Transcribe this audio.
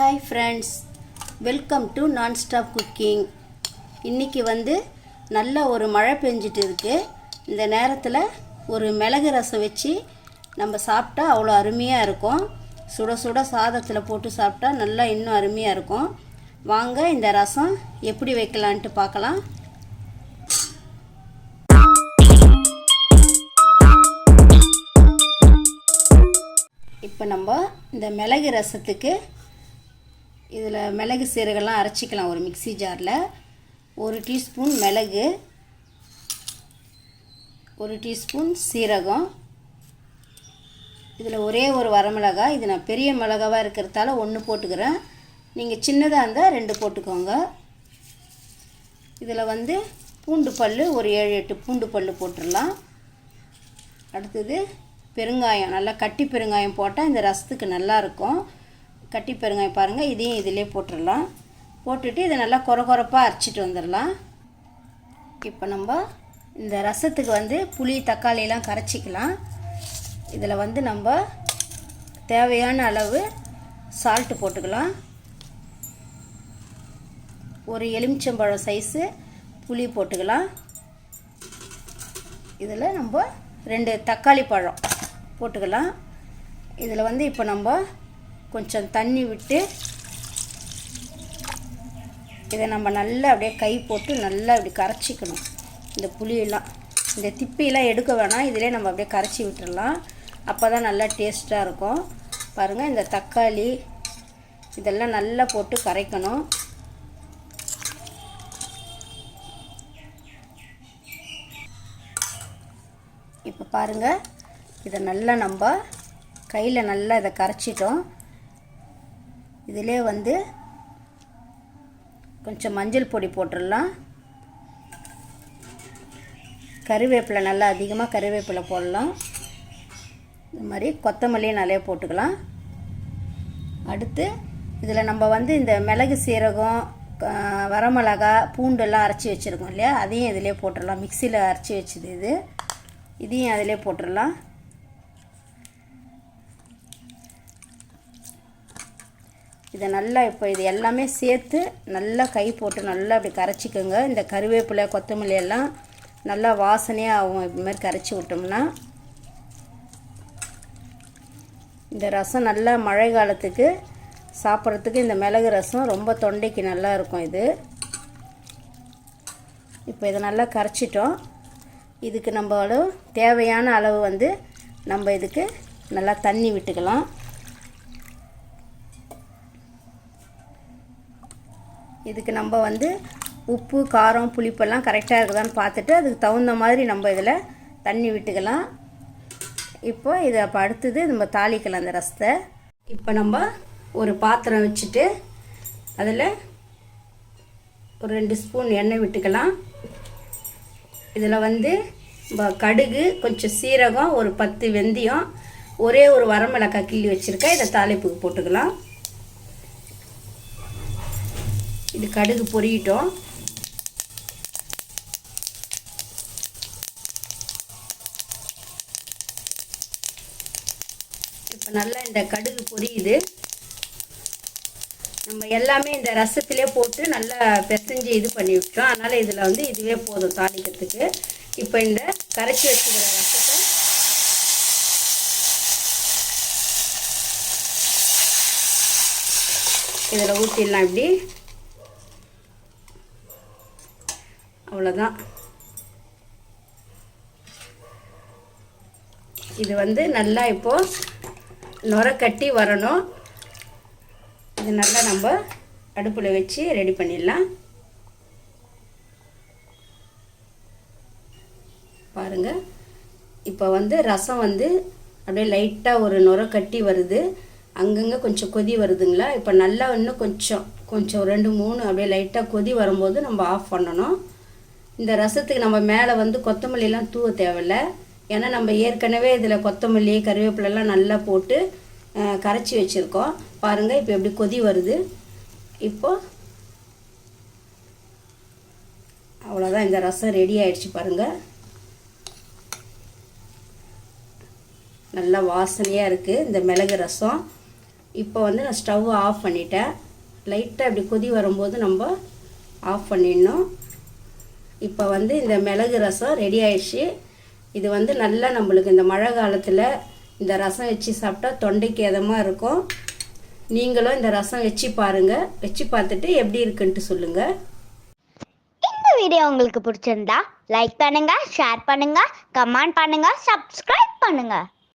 Hi friends welcome to non stop cooking இன்றைக்கி வந்து நல்ல ஒரு மழை பெஞ்சிட்டு இருக்குது இந்த நேரத்தில் ஒரு மிளகு ரசம் வச்சு நம்ம சாப்பிட்டா அவ்வளோ அருமையாக இருக்கும். சுட சுட சாதத்தில் போட்டு சாப்பிட்டா நல்லா இன்னும் அருமையாக இருக்கும். வாங்க இந்த ரசம் எப்படி வைக்கலான்ட்டு பார்க்கலாம். இப்போ நம்ம இந்த மிளகு ரசத்துக்கு இதில் மிளகு சீரகெல்லாம் அரைச்சிக்கலாம் ஒரு மிக்ஸி ஜாரில். ஒரு டீஸ்பூன் மிளகு. ஒரு டீஸ்பூன் சீரகம். இதில் ஒரே ஒரு வரமிளகாய். இது நான் பெரிய மிளகாவாக இருக்கிறதால ஒன்று போட்டுக்கிறேன். நீங்கள் சின்னதாக இருந்தால் ரெண்டு போட்டுக்கோங்க. இதில் வந்து பூண்டு பல் ஒரு ஏழு எட்டு பூண்டு பல் போட்டுடலாம். அடுத்தது பெருங்காயம். நல்லா கட்டி பெருங்காயம் போட்டால் இந்த ரசத்துக்கு நல்லா இருக்கும் கட்டி பெருங்காயம் பாருங்கள் இதையும் இதிலே போட்டுடலாம். போட்டுட்டு இதை நல்லா கொர கொரப்பாக அரைச்சிட்டு வந்துடலாம். இப்போ நம்ம இந்த ரசத்துக்கு வந்து புளி தக்காளியெல்லாம் கரைச்சிக்கலாம். இதில் வந்து நம்ம தேவையான அளவு சால்ட்டு போட்டுக்கலாம். ஒரு எலுமிச்சம்பழம் சைஸு புளி போட்டுக்கலாம். இதில் நம்ம ரெண்டு தக்காளி பழம் போட்டுக்கலாம். இதில் வந்து இப்போ நம்ம கொஞ்சம் தண்ணி விட்டு இதை நம்ம நல்லா அப்படியே கை போட்டு நல்லா இப்படி கரைச்சிக்கணும். இந்த புளியெல்லாம் இந்த திப்பியெல்லாம் எடுக்க வேணாம். இதிலே நம்ம அப்படியே கரைச்சி விட்டுடலாம் அப்போ தான் நல்லா டேஸ்ட்டாக இருக்கும். பாருங்கள் இந்த தக்காளி இதெல்லாம் நல்லா போட்டு கரைக்கணும். இப்போ பாருங்கள் இதை நல்லா நம்ம கையில் நல்லா இதை கரைச்சிட்டோம். இதிலே வந்து கொஞ்சம் மஞ்சள் பொடி போட்டுடலாம். கருவேப்பிலை நல்லா அதிகமாக கருவேப்பிலை போடலாம். இந்த மாதிரி கொத்தமல்லியும் நிறைய போட்டுக்கலாம். அடுத்து இதில் நம்ம வந்து இந்த மிளகு சீரகம் வரமிளகா பூண்டெல்லாம் அரைச்சி வச்சுருக்கோம் இல்லையா? அதையும் இதிலே போட்டுடலாம். மிக்சியில் அரைச்சி வச்சது இது. இதையும் அதிலே போட்டுடலாம். இதை நல்லா இப்போ இது எல்லாமே சேர்த்து நல்லா கை போட்டு நல்லா அப்படி கரைச்சிக்கோங்க. இந்த கருவேப்பிலை கொத்தமல்லி எல்லாம் நல்லா வாசனையாக ஆகும். இது மாதிரி கரைச்சி விட்டோம்னா இந்த ரசம் நல்லா மழை காலத்துக்கு சாப்பிட்றதுக்கு இந்த மிளகு ரசம் ரொம்ப தொண்டைக்கு நல்லா இருக்கும் இது. இப்போ இதை நல்லா கரைச்சிட்டோம். இதுக்கு நம்மளோட தேவையான அளவு வந்து நம்ம இதுக்கு நல்லா தண்ணி விட்டுக்கலாம். இதுக்கு நம்ம வந்து உப்பு காரம் புளிப்பெல்லாம் கரெக்டாக இருக்குதான்னு பார்த்துட்டு அதுக்கு தகுந்த மாதிரி நம்ம இதில் தண்ணி விட்டுக்கலாம். இப்போ இதை அப்போ அடுத்தது நம்ம தாளிக்கலாம் அந்த ரசத்தை. இப்போ நம்ம ஒரு பாத்திரம் வச்சுட்டு அதில் ஒரு ரெண்டு ஸ்பூன் எண்ணெய் விட்டுக்கலாம். இதில் வந்து நம்ம கடுகு கொஞ்சம் சீரகம் ஒரு பத்து வெந்தயம் ஒரே ஒரு வரமிளகாய் கிள்ளி வச்சுருக்கேன் இதை தாளிப்புக்கு போட்டுக்கலாம். இது கடுகு பொரியட்டும். இப்போ நல்லா இந்த கடுகு பொரியுது. நம்ம எல்லாமே இந்த ரசத்திலே போட்டு நல்லா பிசைஞ்சு இது பண்ணி விட்டோம் அதனால் இதில் வந்து இதுவே போதும் தாளிக்கிறதுக்கு. இப்போ இந்த கரைச்சி வச்சுக்கிற ரசத்தை இதில் ஊற்றிடலாம் இப்படி. அவ்வளோதான் இது வந்து நல்லா இப்போது நுர கட்டி வரணும். இது நல்லா நம்ம அடுப்பில் வச்சு ரெடி பண்ணிடலாம். பாருங்கள் இப்போ வந்து ரசம் வந்து அப்படியே லைட்டாக ஒரு நுர கட்டி வருது. அங்கங்கே கொஞ்சம் கொதி வருதுங்களா? இப்போ நல்லா இன்னும் கொஞ்சம் கொஞ்சம் ரெண்டு மூணு அப்படியே லைட்டாக கொதி வரும்போது நம்ம ஆஃப் பண்ணணும். இந்த ரசத்துக்கு நம்ம மேலே வந்து கொத்தமல்லிலாம் தூவ தேவையில்ல. ஏன்னா நம்ம ஏற்கனவே இதில் கொத்தமல்லி கருவேப்பிலெல்லாம் நல்லா போட்டு கரைச்சி வச்சுருக்கோம். பாருங்கள் இப்போ எப்படி கொதி வருது. இப்போ அவ்வளோதான் இந்த ரசம் ரெடி ஆயிடுச்சு பாருங்கள் நல்லா வாசனையாக இருக்குது இந்த மிளகு ரசம். இப்போ வந்து நான் ஸ்டவ் ஆஃப் பண்ணிட்டேன். லைட்டாக இப்படி கொதி வரும்போது நம்ம ஆஃப் பண்ணிடணும். இப்போ வந்து இந்த மிளகு ரசம் ரெடி ஆயிடுச்சு. இது வந்து நல்லா நம்மளுக்கு இந்த மழை காலத்தில் இந்த ரசம் வச்சு சாப்பிட்டா தொண்டைக்கு எதமாக இருக்கும். நீங்களும் இந்த ரசம் வச்சு பாருங்கள் வச்சு பார்த்துட்டு எப்படி இருக்குன்ட்டு சொல்லுங்கள் இந்த வீடியோ உங்களுக்கு பிடிச்சிருந்தா லைக் பண்ணுங்கள் ஷேர் பண்ணுங்கள் கமெண்ட் பண்ணுங்கள் சப்ஸ்கிரைப் பண்ணுங்கள்